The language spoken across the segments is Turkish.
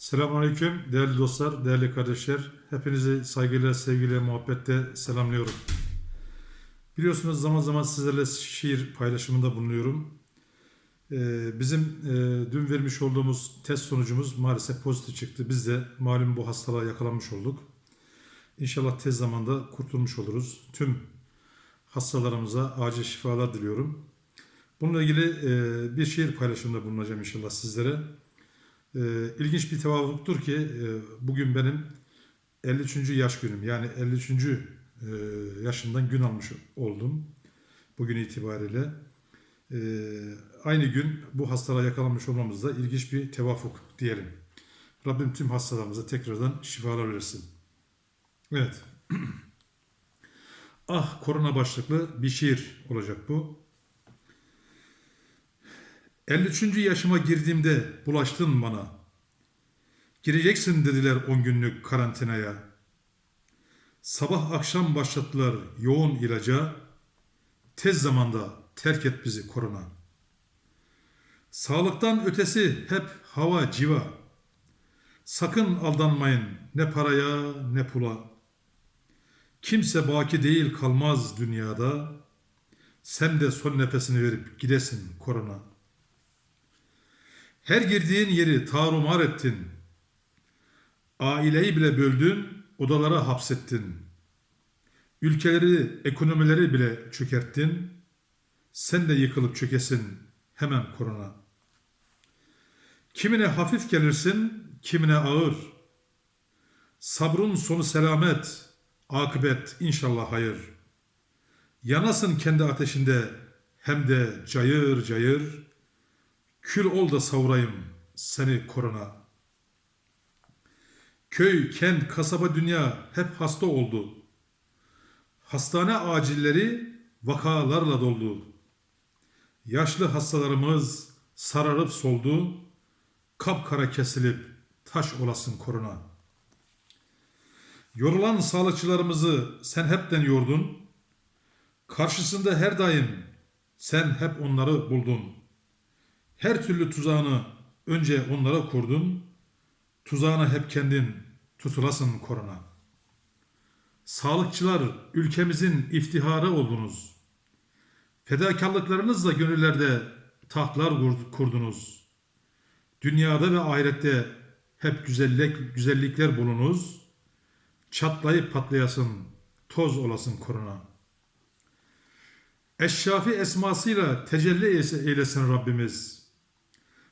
Selamünaleyküm değerli dostlar, değerli kardeşler. Hepinizi saygıyla, sevgiyle, muhabbetle selamlıyorum. Biliyorsunuz zaman zaman sizlerle şiir paylaşımında bulunuyorum. Ee, bizim e, dün vermiş olduğumuz test sonucumuz maalesef pozitif çıktı. Biz de malum bu hastalığa yakalanmış olduk. İnşallah tez zamanda kurtulmuş oluruz. Tüm hastalarımıza acil şifalar diliyorum. Bununla ilgili e, bir şiir paylaşımında bulunacağım inşallah sizlere. E, ilginç bir tevafuktur ki e, bugün benim 53. yaş günüm. Yani 53. e, yaşından gün almış oldum. Bugün itibariyle. E, aynı gün bu hastalığa yakalanmış olmamız da ilginç bir tevafuk diyelim. Rabbim tüm hastalarımıza tekrardan şifalar versin. Evet. ah korona başlıklı bir şiir olacak bu. 53. yaşıma girdiğimde bulaştın bana. Gireceksin dediler 10 günlük karantinaya. Sabah akşam başlattılar yoğun ilaca. Tez zamanda terk et bizi korona. Sağlıktan ötesi hep hava civa. Sakın aldanmayın ne paraya ne pula. Kimse baki değil kalmaz dünyada. Sen de son nefesini verip gidesin korona. Her girdiğin yeri tarumar ettin. Aileyi bile böldün, odalara hapsettin. Ülkeleri, ekonomileri bile çökerttin. Sen de yıkılıp çökesin hemen korona. Kimine hafif gelirsin, kimine ağır. Sabrın sonu selamet, akıbet inşallah hayır. Yanasın kendi ateşinde hem de cayır cayır. Kül ol da savurayım seni korona. Köy, kent, kasaba, dünya hep hasta oldu. Hastane acilleri vakalarla doldu. Yaşlı hastalarımız sararıp soldu. Kapkara kesilip taş olasın korona. Yorulan sağlıkçılarımızı sen hepten yordun. Karşısında her daim sen hep onları buldun. Her türlü tuzağını önce onlara kurdun. Tuzağına hep kendin tutulasın korona. Sağlıkçılar ülkemizin iftiharı oldunuz. Fedakarlıklarınızla gönüllerde tahtlar kurdunuz. Dünyada ve ahirette hep güzellik, güzellikler bulunuz. Çatlayıp patlayasın, toz olasın korona. Eşşafi esmasıyla tecelli eylesin Rabbimiz.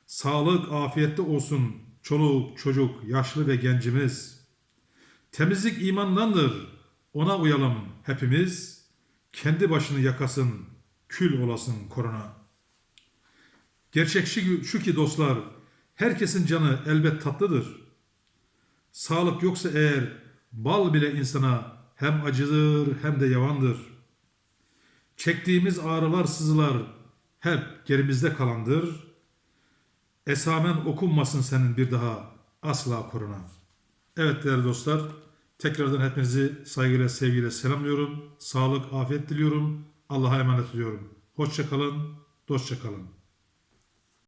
Sağlık, afiyette olsun çoluk, çocuk, yaşlı ve gencimiz. Temizlik imandandır. Ona uyalım hepimiz. Kendi başını yakasın, kül olasın korona. Gerçek şu, ki dostlar, herkesin canı elbet tatlıdır. Sağlık yoksa eğer bal bile insana hem acıdır hem de yavandır. Çektiğimiz ağrılar, sızılar hep gerimizde kalandır. Esamen okunmasın senin bir daha asla koruna. Evet değerli dostlar, tekrardan hepinizi saygıyla, sevgiyle selamlıyorum. Sağlık, afiyet diliyorum. Allah'a emanet ediyorum. Hoşça kalın, dostça kalın.